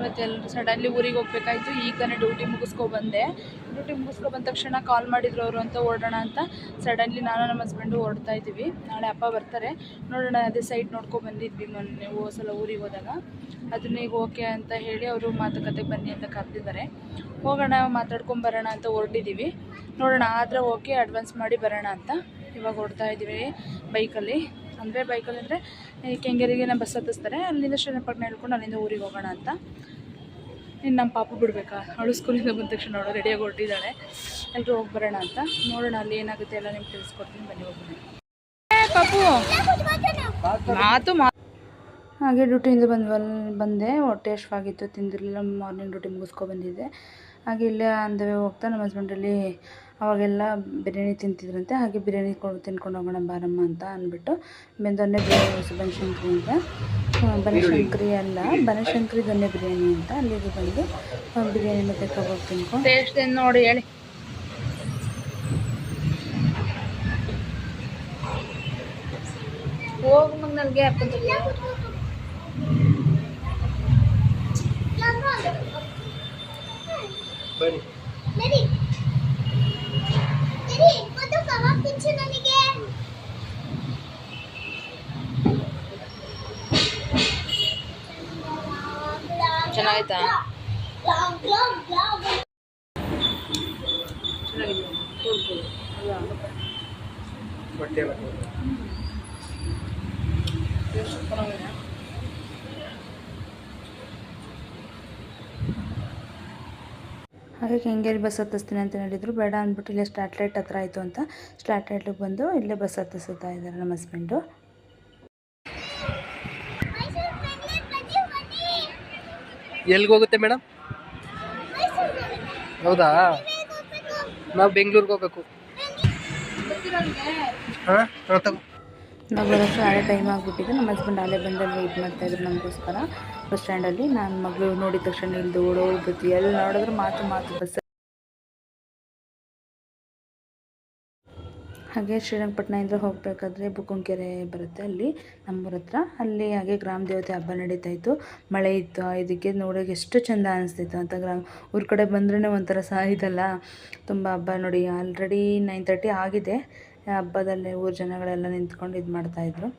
ಇವತ್ತು ಎಲ್ಲರೂ ಸಡನ್ಲಿ ಊರಿಗೆ ಹೋಗ್ಬೇಕಾಯ್ತು. ಈಗ ತಾನೇ ಡ್ಯೂಟಿ ಮುಗಿಸ್ಕೊ ಬಂದೆ. ಡ್ಯೂಟಿ ಮುಗಿಸ್ಕೊ ಬಂದ ತಕ್ಷಣ ಕಾಲ್ ಮಾಡಿದ್ರು ಅವರು ಅಂತ ಓಡೋಣ ಅಂತ. ಸಡನ್ಲಿ ನಾನು ನಮ್ಮ ಹಸ್ಬೆಂಡು ಹೊರಡ್ತಾ ಇದ್ದೀವಿ. ನಾಳೆ ಅಪ್ಪ ಬರ್ತಾರೆ. ನೋಡೋಣ, ಅದೇ ಸೈಟ್ ನೋಡ್ಕೊ ಬಂದಿದ್ವಿ ಮೊನ್ನೆ ಸಲ ಊರಿಗೆ ಹೋದಾಗ. ಅದನ್ನ ಈಗ ಓಕೆ ಅಂತ ಹೇಳಿ ಅವರು ಮಾತುಕತೆ ಬನ್ನಿ ಅಂತ ಕರೆದಿದ್ದಾರೆ. ಹೋಗೋಣ, ಮಾತಾಡ್ಕೊಂಡು ಬರೋಣ ಅಂತ ಹೊರಟಿದ್ದೀವಿ. ನೋಡೋಣ, ಆದರೆ ಓಕೆ ಅಡ್ವಾನ್ಸ್ ಮಾಡಿ ಬರೋಣ ಅಂತ. ಇವಾಗ ಹೊಡ್ತಾ ಇದ್ದೀವಿ ಬೈಕಲ್ಲಿ ಅಂದರೆ ಬೈಕಲ್ಲಿ ಅಂದರೆ ಕೆಂಗೇರಿಗೆ ನಮ್ಮ ಬಸ್ ಹತ್ತಿಸ್ತಾರೆ. ಅಲ್ಲಿಂದ ಶ್ರೀರಂಗಪಟ್ಟಣ ಹೇಳ್ಕೊಂಡು ಅಲ್ಲಿಂದ ಊರಿಗೆ ಹೋಗೋಣ ಅಂತ. ಇನ್ನು ನಮ್ಮ ಪಾಪು ಬಿಡಬೇಕಾ? ಅವಳು ಸ್ಕೂಲಿಂದ ಬಂದ ತಕ್ಷಣ ಅವಳು ರೆಡಿಯಾಗಿ ಹೊರಟಿದ್ದಾಳೆ. ಎಲ್ಲರೂ ಹೋಗಿ ಬರೋಣ ಅಂತ. ನೋಡೋಣ ಅಲ್ಲಿ ಏನಾಗುತ್ತೆ ಎಲ್ಲ ನಿಮ್ಗೆ ತಿಳಿಸ್ಕೊಡ್ತೀನಿ. ಬನ್ನಿ ಹೋಗೋಣ ಪಾಪು! ಮಾತು ಹಾಗೆ ಡ್ಯೂಟಿಯಿಂದ ಬಂದ್ವಲ್ ಬಂದೆ ಹೊಟ್ಟೆ ಅಷ್ಟವಾಗಿತ್ತು ತಿಂದಿರಲಿಲ್ಲ. ಮಾರ್ನಿಂಗ್ ಡ್ಯೂಟಿ ಮುಗಿಸ್ಕೊ ಬಂದಿದ್ದೆ. ಹಾಗೆ ಇಲ್ಲೇ ಅಂದವೇ ಹೋಗ್ತಾ ನಮ್ಮ ಹಸ್ಬೆಂಡಲ್ಲಿ ಅವಾಗೆಲ್ಲ ಬಿರಿಯಾನಿ ತಿಂತಿದ್ರಂತೆ ಹಾಗೆ ಬಿರಿಯಾನಿ ಕೊಡು ತಿನ್ಕೊಂಡು ಹೋಗೋಣ ಬಾರಮ್ಮ ಅಂತ ಅಂದ್ಬಿಟ್ಟು ಬೆಂದೊನ್ನೆ ಬಿರಿಯಾನಿ ಹೊಸ ಬನಶಂಕರಿ ಅಂತ. ಬನಶಂಕರಿ ಅಲ್ಲ ಬನಶಂಕರಿ ದೊನ್ನೆ ಬಿರಿಯಾನಿ ಅಂತ ಅಲ್ಲಿಗೆ ಬಂದು ಬಿರಿಯಾನಿ ಮತ್ತೆ ಕಬಾಬ್ ತಿನ್ಕೊಂಡು. ನೋಡಿ ಹೇಳಿ. ಹೋಗಿ ಮಗ ನನಗೆ ಚೆನ್ನಾಯ್ತಾ ಹಾಗೆ ಕೆಂಗೇರಿ ಬಸ್ ಹತ್ತಿಸ್ತೀನಿ ಅಂತ ಹೇಳಿದ್ರು. ಬೇಡ ಅಂದ್ಬಿಟ್ಟು ಇಲ್ಲೇ ಸ್ಟಾಟ್ಲೈಟ್ ಹತ್ರ ಆಯಿತು ಅಂತ. ಸ್ಟಾಟ್ಲೈಟಿಗೆ ಬಂದು ಇಲ್ಲೇ ಬಸ್ ಹತ್ತಿಸುತ್ತಾ ಇದ್ದಾರೆ ನಮ್ಮ ಹಸ್ಬೆಂಡು. ಎಲ್ಲಿಗೆ ಹೋಗುತ್ತೆ ಮೇಡಮ್? ಹೌದಾ? ನಾವು ಬೆಂಗಳೂರಿಗೆ ಹೋಗ್ಬೇಕು. ನಾವು ಬರೋಷ್ಟು ಹಳೆ ಟೈಮ್ ಆಗಿಬಿಟ್ಟಿದೆ. ನಮ್ಮ ಹಸ್ಬೆಂಡ್ ಅಲ್ಲೇ ಬಂದಲ್ಲಿ ವೆಯ್ಟ್ ಮಾಡ್ತಾಯಿದ್ರು ನಮಗೋಸ್ಕರ. ಬಸ್ ಸ್ಟ್ಯಾಂಡಲ್ಲಿ ನಾನು ಮಗಳು ನೋಡಿದ ತಕ್ಷಣ ಇಳ್ದು ಓಡೋಗ್ಬಿಟ್ಟು ಎಲ್ಲಿ ನೋಡಿದ್ರು ಮಾತು ಮಾತು ಬಸ್ ಹಾಗೆ ಶ್ರೀರಂಗಪಟ್ಟಣದಿಂದ ಹೋಗಬೇಕಾದ್ರೆ ಬುಕ್ಕುಂಕೆರೆ ಬರುತ್ತೆ ಅಲ್ಲಿ, ನಮ್ಮೂರ ಹತ್ರ. ಅಲ್ಲಿ ಹಾಗೆ ಗ್ರಾಮ ದೇವತೆ ಹಬ್ಬ ನಡೀತಾ ಇತ್ತು. ಮಳೆ ಇತ್ತು. ಇದಕ್ಕೆ ನೋಡೋಕೆ ಎಷ್ಟು ಚೆಂದ ಅನಿಸ್ತಿತ್ತು ಅಂತ ಗ್ರಾಮ, ಊರ ಕಡೆ ಬಂದ್ರೇ ಒಂಥರ ಸಹ ಇದಲ್ಲ. ತುಂಬ ಹಬ್ಬ ನೋಡಿ ಆಲ್ರೆಡಿ ನೈನ್ ತರ್ಟಿ ಆಗಿದೆ. ಹಬ್ಬದಲ್ಲೇ ಊರ ಜನಗಳೆಲ್ಲ ನಿಂತ್ಕೊಂಡು ಇದು ಮಾಡ್ತಾಯಿದ್ರು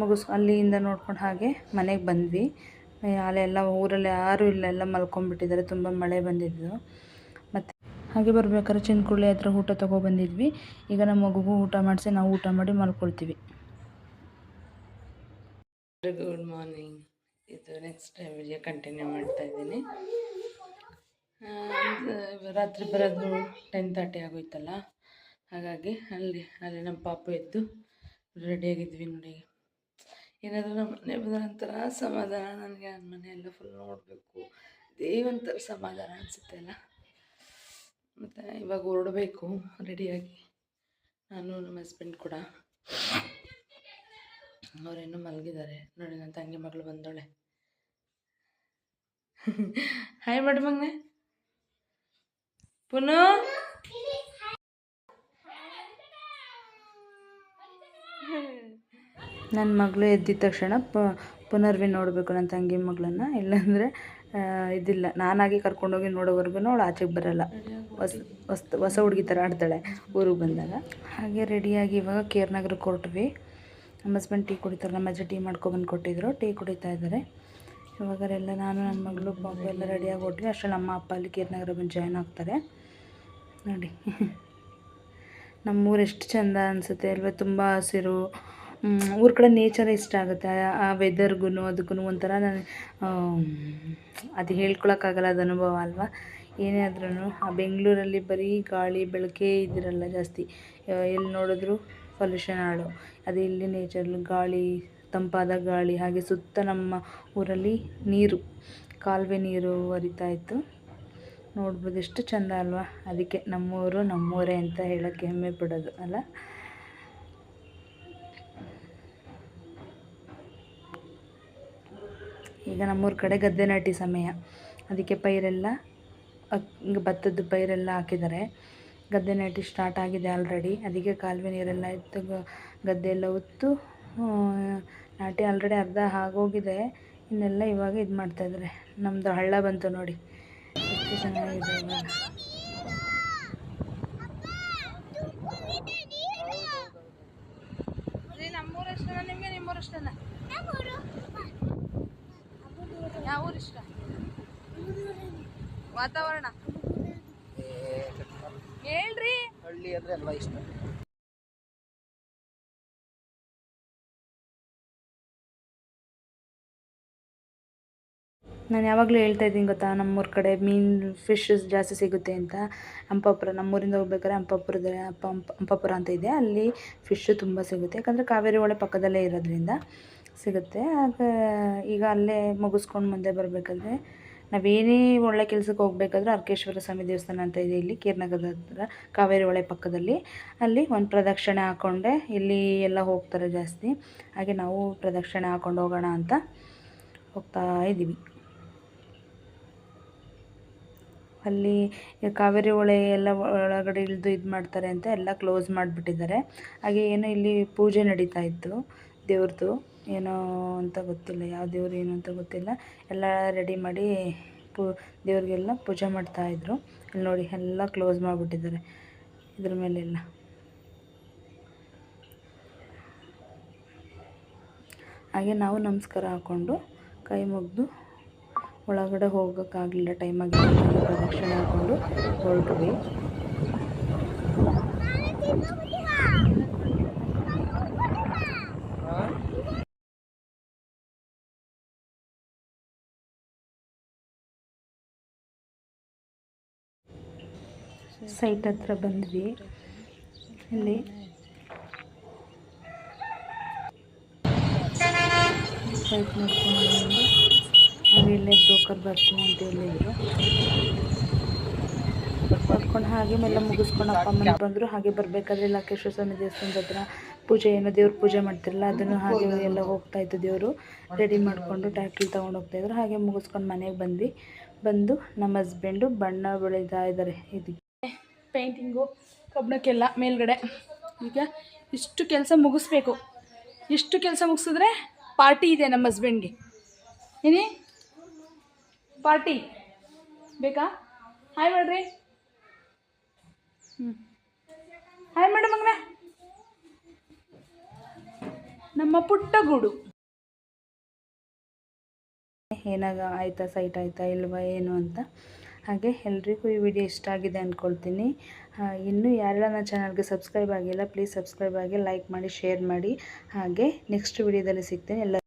ಮುಗಿಸ್, ಅಲ್ಲಿಂದ ನೋಡ್ಕೊಂಡು ಹಾಗೆ ಮನೆಗೆ ಬಂದ್ವಿ. ಅಲ್ಲೆಲ್ಲ ಊರಲ್ಲಿ ಯಾರೂ ಇಲ್ಲ, ಎಲ್ಲ ಮಲ್ಕೊಂಡ್ಬಿಟ್ಟಿದ್ದಾರೆ. ತುಂಬ ಮಳೆ ಬಂದಿದ್ದು. ಹಾಗೆ ಬರ್ಬೇಕಾದ್ರೆ ಚಿನ್ಕುಳ್ಳಿ ಹತ್ರ ಊಟ ತೊಗೊಬಂದಿದ್ವಿ ಈಗ ನಮ್ಮ ಮಗುಗೂ ಊಟ ಮಾಡಿಸಿ ನಾವು ಊಟ ಮಾಡಿ ಮಲ್ಕೊಳ್ತೀವಿ. ಗುಡ್ ಮಾರ್ನಿಂಗ್ ಇದು ನೆಕ್ಸ್ಟ್ ಟೈಮ್ ವಿಡಿಯೋ ಕಂಟಿನ್ಯೂ ಮಾಡ್ತಾ ಇದ್ದೀನಿ. ರಾತ್ರಿ ಬರೋದು ಟೆನ್ ತರ್ಟಿ ಆಗೋಯ್ತಲ್ಲ? ಹಾಗಾಗಿ ಅಲ್ಲಿ ಅಲ್ಲಿ ನಮ್ಮ ಪಾಪ ಎದ್ದು ರೆಡಿಯಾಗಿದ್ವಿ ನೋಡಿ. ಏನಾದರೂ ನಮ್ಮ ಮನೆ ಬಂದ್ರೆ ಒಂಥರ ಸಮಾಧಾನ. ನನಗೆ ನನ್ನ ಮನೆಯೆಲ್ಲ ಫುಲ್ ನೋಡಬೇಕು. ದೇವಂತರ ಸಮಾಧಾನ ಅನಿಸುತ್ತೆ ಅಲ್ಲ? ಮತ್ತು ಇವಾಗ ಹೊರಡಬೇಕು ರೆಡಿಯಾಗಿ. ನಾನು ನಮ್ಮ ಹಸ್ಬೆಂಡ್ ಕೂಡ. ಅವರೇನು ಮಲಗಿದ್ದಾರೆ. ನೋಡಿ, ನನ್ನ ತಂಗಿ ಮಗಳು ಬಂದೋಳೆ ಹಾಯ್ ಮಾಡಿ ಮಗನೆ ಪುನಃ. ನನ್ನ ಮಗಳು ಎದ್ದಿದ ತಕ್ಷಣ ಪುನರ್ವಿ ನೋಡಬೇಕು ನನ್ನ ತಂಗಿ ಮಗಳನ್ನ. ಇಲ್ಲಾಂದರೆ ಇದಿಲ್ಲ. ನಾನಾಗಿ ಕರ್ಕೊಂಡೋಗಿ ನೋಡೋವರೆಗೂ ಅವಳು ಆಚೆಗೆ ಬರಲ್ಲ. ಹೊಸ ಹೊಸ ಹೊಸ ಹುಡುಗಿ ಥರ ಆಡ್ತಾಳೆ ಊರಿಗೆ ಬಂದಾಗ. ಹಾಗೆ ರೆಡಿಯಾಗಿ ಇವಾಗ ಕೇರ್ ನಗರಕ್ಕೆ ಹೊರಟ್ವಿ. ನಮ್ಮ ಹಸ್ಬೆಂಡ್ ಟೀ ಕುಡಿತಾರೆ, ನಮ್ಮ ಅಜ್ಜಿ ಟೀ ಮಾಡ್ಕೊಬಂದು ಕೊಟ್ಟಿದ್ರು. ಟೀ ಕುಡಿತಾ ಇದ್ದಾರೆ. ಇವಾಗರೆಲ್ಲ ನಾನು, ನನ್ನ ಮಗಳು, ಪಾಪ ಎಲ್ಲ ರೆಡಿಯಾಗಿ ಹೊಟ್ವಿ ಅಷ್ಟೇ ನಮ್ಮ ಅಪ್ಪ ಅಲ್ಲಿ ಕೇರ್ ನಗರ ಬಂದು ಜಾಯ್ನ್ ಆಗ್ತಾರೆ. ನೋಡಿ. ನಮ್ಮೂರು ಎಷ್ಟು ಚೆಂದ ಅನಿಸುತ್ತೆ ಅಲ್ವಾ? ತುಂಬ ಹಸಿರು ಊರ ಕಡೆ ನೇಚರ್ ಇಷ್ಟ ಆಗುತ್ತೆ. ಆ- ವೆದರ್ಗೂ ಅದಕ್ಕೂ ಒಂಥರ ನಾನು ಅದು ಹೇಳ್ಕೊಳಕ್ಕಾಗಲ್ಲ ಅದು ಅನುಭವ ಅಲ್ವಾ? ಏನೇ ಆದ್ರೂ ಆ ಬೆಂಗಳೂರಲ್ಲಿ ಬರೀ ಗಾಳಿ, ಬೆಳಕೆ ಇದಿರಲ್ಲ ಜಾಸ್ತಿ. ಎಲ್ಲಿ ನೋಡಿದ್ರು ಪೊಲ್ಯೂಷನ್ ಹಾಳು. ಅದೇ ಇಲ್ಲಿ ನೇಚರ್ ಗಾಳಿ, ತಂಪಾದ ಗಾಳಿ, ಹಾಗೆ ಸುತ್ತ ನಮ್ಮ ಊರಲ್ಲಿ ನೀರು, ಕಾಲುವೆ ನೀರು ಹರಿತಾ ಇತ್ತು. ನೋಡ್ಬೋದು ಎಷ್ಟು ಚೆಂದ ಅಲ್ವಾ? ಅದಕ್ಕೆ ನಮ್ಮೂರು ನಮ್ಮೂರೇ ಅಂತ ಹೇಳೋಕ್ಕೆ ಹೆಮ್ಮೆ ಪಡೋದು, ಅಲ್ಲ? ಈಗ ನಮ್ಮೂರ ಕಡೆ ಗದ್ದೆ ನಾಟಿ ಸಮಯ. ಅದಕ್ಕೆ ಪೈರೆಲ್ಲ ಹಿಂಗೆ ಭತ್ತದ ಪೈರೆಲ್ಲ ಹಾಕಿದ್ದಾರೆ ಗದ್ದೆ ನಾಟಿ ಸ್ಟಾರ್ಟ್ ಆಗಿದೆ ಆಲ್ರೆಡಿ ಅದಕ್ಕೆ ಕಾಲುವೆ ನೀರೆಲ್ಲ ಇತ್ತು ಗದ್ದೆ ಎಲ್ಲ ಉತ್ತು ನಾಟಿ ಆಲ್ರೆಡಿ ಅರ್ಧ ಆಗೋಗಿದೆ. ಇನ್ನೆಲ್ಲ ಇವಾಗ ಇದು ಮಾಡ್ತಾಯಿದ್ದಾರೆ ನಮ್ಮದು ಹಳ್ಳ ಬಂತು ನೋಡಿ. ಎಷ್ಟು ಚೆನ್ನಾಗಿದೆ ಇವಾಗ ನಮ್ಮೂರಷ್ಟನ ನಿಮಗೆ ನಿಮ್ಮೂರಷ್ಟನ ಯಾವ ಊರು ಇಷ್ಟ ವಾತಾವರಣ? ಹೇಳ್ರಿ. ಹಳ್ಳಿ ಅಂದ್ರೆ ಎಲ್ಲ ಇಷ್ಟ? ನಾನು ಯಾವಾಗಲೂ ಹೇಳ್ತಾ ಇದ್ದೀನಿ ಗೊತ್ತಾ ನಮ್ಮೂರ ಕಡೆ ಮೀನು ಫಿಶ್ ಜಾಸ್ತಿ ಸಿಗುತ್ತೆ ಅಂತ. ಹಂಪಾಪುರ ನಮ್ಮೂರಿಂದ ಹೋಗ್ಬೇಕಾದ್ರೆ ಹಂಪಾಪುರದ ಹಂಪ ಹಂಪಾಪುರ ಅಂತ ಇದೆ. ಅಲ್ಲಿ ಫಿಶ್ಶು ತುಂಬ ಸಿಗುತ್ತೆ. ಯಾಕಂದರೆ ಕಾವೇರಿ ಒಳೆ ಪಕ್ಕದಲ್ಲೇ ಇರೋದ್ರಿಂದ ಸಿಗುತ್ತೆ. ಆಗ ಈಗ ಅಲ್ಲೇ ಮುಗಿಸ್ಕೊಂಡು ಮುಂದೆ ಬರಬೇಕಾದ್ರೆ ನಾವೇನೇ ಒಳ್ಳೆ ಕೆಲಸಕ್ಕೆ ಹೋಗ್ಬೇಕಾದ್ರೂ ಅರ್ಕೇಶ್ವರ ಸ್ವಾಮಿ ದೇವಸ್ಥಾನ ಅಂತ ಇದೆ ಇಲ್ಲಿ, ಕೀರ್ನಗರದ ಹತ್ರ, ಕಾವೇರಿ ಹೊಳೆ ಪಕ್ಕದಲ್ಲಿ. ಅಲ್ಲಿ ಒಂದು ಪ್ರದಕ್ಷಿಣೆ ಹಾಕ್ಕೊಂಡೆ ಇಲ್ಲಿ ಎಲ್ಲ ಹೋಗ್ತಾರೆ ಜಾಸ್ತಿ. ಹಾಗೆ ನಾವು ಪ್ರದಕ್ಷಿಣೆ ಹಾಕ್ಕೊಂಡು ಹೋಗೋಣ ಅಂತ ಹೋಗ್ತಾ ಇದ್ದೀವಿ ಅಲ್ಲಿ ಕಾವೇರಿ ಹೊಳೆ ಎಲ್ಲ ಒಳಗಡೆ ಇಳಿದು ಇದು ಮಾಡ್ತಾರೆ ಅಂತ ಎಲ್ಲ ಕ್ಲೋಸ್ ಮಾಡಿಬಿಟ್ಟಿದ್ದಾರೆ. ಹಾಗೆ ಏನೋ ಇಲ್ಲಿ ಪೂಜೆ ನಡೀತಾ ಇತ್ತು. ದೇವ್ರದ್ದು ಏನೋ ಅಂತ ಗೊತ್ತಿಲ್ಲ, ಯಾವ ದೇವ್ರು ಏನು ಅಂತ ಗೊತ್ತಿಲ್ಲ. ಎಲ್ಲ ರೆಡಿ ಮಾಡಿ ಪೂ, ದೇವ್ರಿಗೆಲ್ಲ ಪೂಜೆ ಮಾಡ್ತಾಯಿದ್ರು ಇಲ್ಲಿ ನೋಡಿ ಎಲ್ಲ ಕ್ಲೋಸ್ ಮಾಡಿಬಿಟ್ಟಿದ್ದಾರೆ. ಇದ್ರ ಮೇಲೆಲ್ಲ. ಹಾಗೆ ನಾವು ನಮಸ್ಕಾರ ಹಾಕ್ಕೊಂಡು ಕೈ ಮುಗಿದು ಒಳಗಡೆ ಹೋಗೋಕ್ಕಾಗಲಿಲ್ಲ ಟೈಮಾಗಿ ಪ್ರದಕ್ಷಿಣೆ ಹಾಕ್ಕೊಂಡು ಹೊರಟ್ವಿ. ಸೈಟ್ ಹತ್ರ ಬಂದ್ವಿ. ಇಲ್ಲಿ ಸೈಟ್ ನೋಡ್ಕೊಂಡು ಹಾಗೆ ಇಲ್ಲೇ ಬ್ರೋಕರ್ ಬರ್ತೀನಿ ಅಂತ ಹೇಳಿದ್ರು. ಬರ್ಕೊಂಡು ಹಾಗೆ ಮೇಲೆ ಮುಗಿಸ್ಕೊಂಡು ಅಪ್ಪ ಅಮ್ಮನ ಬಂದರು. ಹಾಗೆ ಬರಬೇಕಾದ್ರೆ ಲಕ್ಕೇಶ್ವರ ಸ್ವಾಮಿ ದೇವಸ್ಥಾನದ ಹತ್ರ ಪೂಜೆ ಏನೋ ದೇವ್ರ ಪೂಜೆ ಮಾಡ್ತಿರಲ್ಲ, ಅದನ್ನು ಹಾಗೆ ಎಲ್ಲ ಹೋಗ್ತಾ ಇತ್ತು ದೇವರು. ರೆಡಿ ಮಾಡಿಕೊಂಡು ಟ್ಯಾಕ್ಟ್ರಿ ತೊಗೊಂಡು ಹೋಗ್ತಾಯಿದ್ರು ಹಾಗೆ ಮುಗಿಸ್ಕೊಂಡು ಮನೆಗೆ ಬಂದ್ವಿ. ಬಂದು ನಮ್ಮ ಹಸ್ಬೆಂಡು ಬಣ್ಣ ಬೆಳೀತಾ ಇದ್ದಾರೆ. ಇದಕ್ಕೆ ಪೇಂಟಿಂಗು ಕಬ್ಬಣಕ್ಕೆಲ್ಲ ಮೇಲ್ಗಡೆ. ಈಗ ಇಷ್ಟು ಕೆಲಸ ಮುಗಿಸ್ಬೇಕು. ಇಷ್ಟು ಕೆಲಸ ಮುಗಿಸಿದ್ರೆ ಪಾರ್ಟಿ ಇದೆ ನಮ್ಮ ಹಸ್ಬೆಂಡ್ಗೆ ಏನಿ? ಪಾರ್ಟಿ. ಬೇಕಾ? ಹಾಯ್ ಮಾಡ್ರಿ. ಹ್ಞೂ ಹಾಯ್ ಮೇಡಮ್ ಮಗನ ನಮ್ಮ ಪುಟ್ಟ ಗೂಡು. ಏನಾಗ ಆಯ್ತಾ ಸೈಟ್ ಆಯ್ತಾ, ಇಲ್ವಾ, ಏನು ಅಂತ. ಹಾಗೆ ಎಲ್ರಿಗೂ ಈ ವಿಡಿಯೋ ಇಷ್ಟ ಆಗಿದೆ ಅಂದ್ಕೊಳ್ತೀನಿ. ಇನ್ನೂ ಯಾರೆಲ್ಲ ನನ್ನ ಚಾನಲ್ಗೆ ಸಬ್ಸ್ಕ್ರೈಬ್ ಆಗಿಲ್ಲ ಪ್ಲೀಸ್ ಸಬ್ಸ್ಕ್ರೈಬ್ ಆಗಿ ಲೈಕ್ ಮಾಡಿ ಶೇರ್ ಮಾಡಿ. ಹಾಗೆ ನೆಕ್ಸ್ಟ್ ವಿಡಿಯೋದಲ್ಲಿ ಸಿಗ್ತೀನಿ. ಎಲ್ಲ